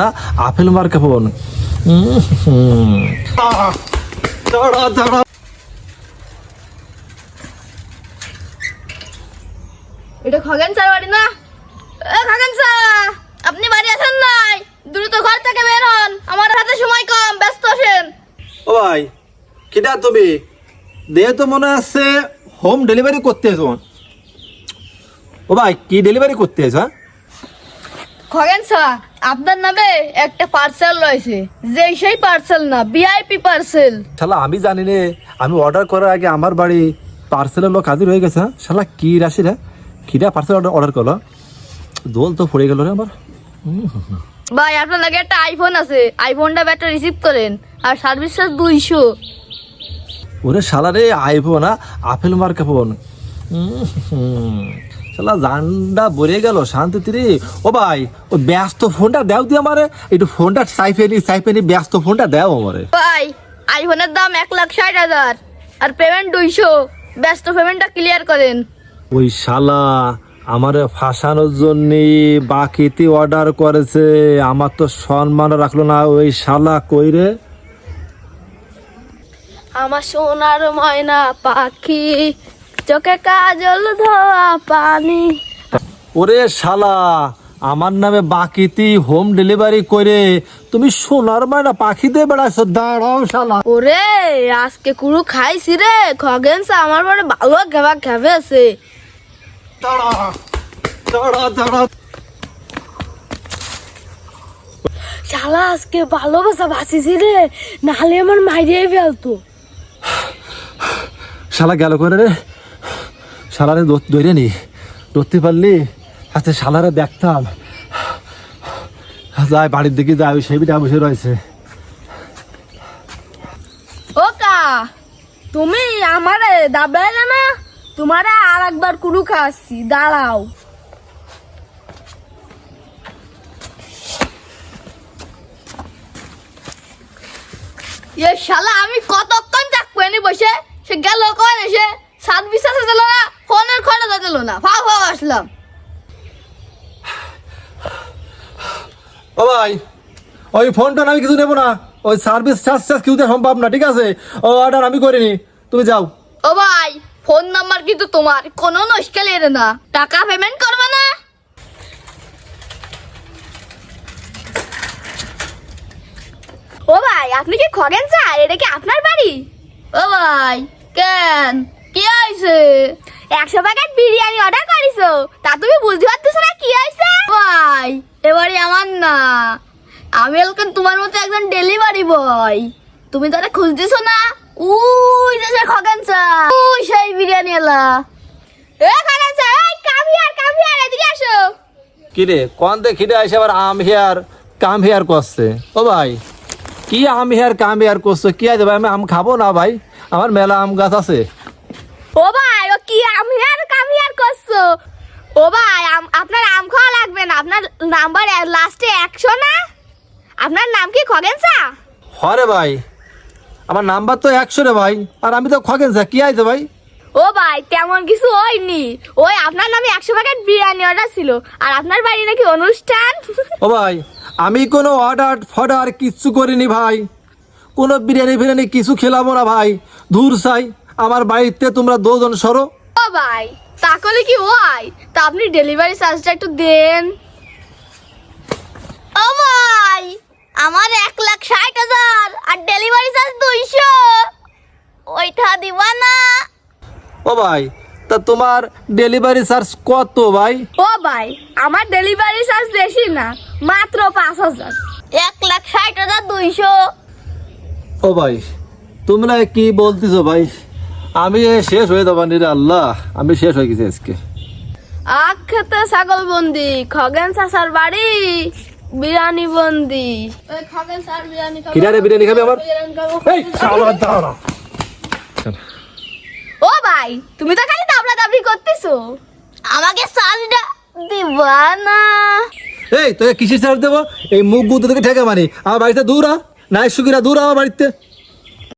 না আপেল মার্কা দাঁড়া দাঁড়া। এটা খগেন স্যার বাড়ি না? এ খগেন স্যার আপনি বাড়ি আছেন নাই? দ্রুত ঘর থেকে বের হন আমার হাতে সময় কম ব্যস্ত আছেন। ও ভাই কিটা তুমি? দেহ তো মনে আছে হোম ডেলিভারি করতে ও ভাই কি ডেলিভারি করতে হ্যাঁ? খগেন স্যার আপনার নামে একটা পার্সেল রয়েছে। যে সেই পার্সেল না ভিআইপি পার্সেল শালা আমি জানি রে আমি অর্ডার করার আগে আমার বাড়ি পার্সেলের লোক হাজির হয়ে গেছে হ্যাঁ? শালা কি রাশি রে? কিটা পার্সেল অর্ডার অর্ডার করল? দোল তো পড়ে গেল রে আমার। ভাই আপনার লাগে একটা আইফোন আছে আইফোনটা ব্যাটারি রিসিভ করেন আর সার্ভিস চার্জ দুইশো। ওরে শালা রে আইবো না আপেল মার্কা ফোন শালা জানডা বরে গেল শান্তি রে ও ভাই ও ব্যস্ত ফোনটা দাও দিয়ে আমারে। একটু ফোনটা সাইফেনি সাইফেনি ব্যস্ত ফোনটা দাও আমারে। ভাই আইফোনের দাম এক লাখ ষাট হাজার আর পেমেন্ট দুইশো। ব্যস্ত পেমেন্টটা ক্লিয়ার করেন। ওই শালা আমারে ফাঁসানোর জন্য বাকিতে অর্ডার করেছে আমার তো সম্মান রাখল না ওই শালা কই রে? আমার সোনার ময়না পাখি চোখে কাজল ধোয়া পানি। ওরে শালা আমার নামে বাকিতি হোম ডেলিভারি করে তুমি সোনার মায়না পাখি দিয়ে বেড়াইছো দাঁড়াও শালা। ওরে আজকে কুড়ু খাইছি রে খগেন আমার মানে ভালো ঘেবা ঘেবে আছে দাঁড়া দাঁড়া দাঁড়া। শালা আজকে ভালোবাসা বাঁচিছি রে নাহলে আমার মাইরিয়ে ফেলতো। শালা গেল করে রে? শালারে ধরে নি। ধরতে পারলি? আচ্ছা শালারে দেখতাম। যাই, বাড়ির দিকে যাই, ওই সেবিটা বসে রয়েছে। ও তুমি আমারে দাবাইলে না? তোমারে আর একবার কুড়ু খাচ্ছি দাঁড়াও। এ শালা, আমি কতক্ষণ থাকব এনে বসে? সে গেল কখন এসে সাত বিশ্বাস দিল না? ফোনের খরচা দিল না ফাও ফাও আসলাম। ও ভাই ওই ফোনটা আমি কিছু নেব না। ওই সার্ভিস চার্জ চার্জ কিউতে সম্ভব না ঠিক আছে? ও অর্ডার আমি করিনি তুমি যাও। ও ভাই ফোন নাম্বার কিন্তু তোমার কোনো নস্কাল এর না। টাকা পেমেন্ট করবে না? ও ভাই আপনি কি খগেন স্যার? এটা কি আপনার বাড়ি? ও ভাই কেন? কি হয়েছে? একশো প্যাকেট বিরিয়ানি অর্ডার করিছো? তা তুমি বুঝতে পারতেছো না কি হয়েছে? ভাই এবারে আমার না। আমি এলকেন তোমার মতো একজন ডেলিভারি বয় তুমি তারা খুঁজতেছো না? উই, যে সে খগেন স্যার উই, সেই বিরিয়ানি এলা। এ খগেন স্যার এই কামিয়ার কামিয়ার, এদিকে আসো। কি রে কোন দেখি এসে আবার আম হেয়ার, কাম হেয়ার করছে। ও ভাই, কি আম হেয়ার, কাম হেয়ার করছে? কি আছে ভাই, আমি আম খাব না ভাই? আমার মেলা আম গাছ আছে। ও ভাই ও কি আমিয়ার কামিয়ার করছ? ও ভাই আম- আপনার আম খাওয়া লাগবে না। আপনার নাম্বার লাস্টে একশো না? আপনার নাম কি খগেন স্যার হরে ভাই। আমার নাম্বার তো একশো রে ভাই আর আমি তো খগেন স্যার কি আছে ভাই? ও ভাই তেমন কিছু হয়নি। ওই আপনার নামে একশো প্যাকেট বিরিয়ানি অর্ডার ছিল আর আপনার বাড়ি নাকি অনুষ্ঠান? ও ভাই আমি কোনো অর্ডার ফর্ডার কিচ্ছু করিনি ভাই। কোনো বিরিয়ানি ফিরিয়ানি কিছু খেলাম না ভাই দূর চাই আমার বাড়িতে তোমরা দুজন সরো। ও ভাই তাহলে কি হয়? তা আপনি ডেলিভারি চার্জটা একটু দেন। ও ভাই আমার এক লাখ ষাট হাজার আর ডেলিভারি চার্জ দুইশো। ওইটা দিবা না। ও ভাই তা তোমার ডেলিভারি চার্জ কত ভাই? ও ভাই আমার ডেলিভারি চার্জ বেশি না মাত্র পাঁচ হাজার। এক লাখ ষাট হাজার দুইশো। ও ভাই তোমরা কি বলতেছো ভাই? আমি শেষ হয়ে যাব রে আল্লাহ আমি শেষ হয়ে গেছি আজকে। আখ খেতে ছাগল বন্দি খগেন চাষার বাড়ি বিরিয়ানি বন্দি। খগেন স্যার বিরিয়ানি খাব। বিরিয়ানি খাবে আমার এই শালা দাঁড়া। ও ভাই তুমি তো খালি দাবলা দাবলি করতেছো। আমাকে চার্জটা দিবা না। এই তোকে কিসের চার্জ দেবো? এই মুখ গুঁতো থেকে ঠেকে মারি। আমার বাড়িতে দূর আ। নাই সুকিরা দূর আমার বাড়িতে।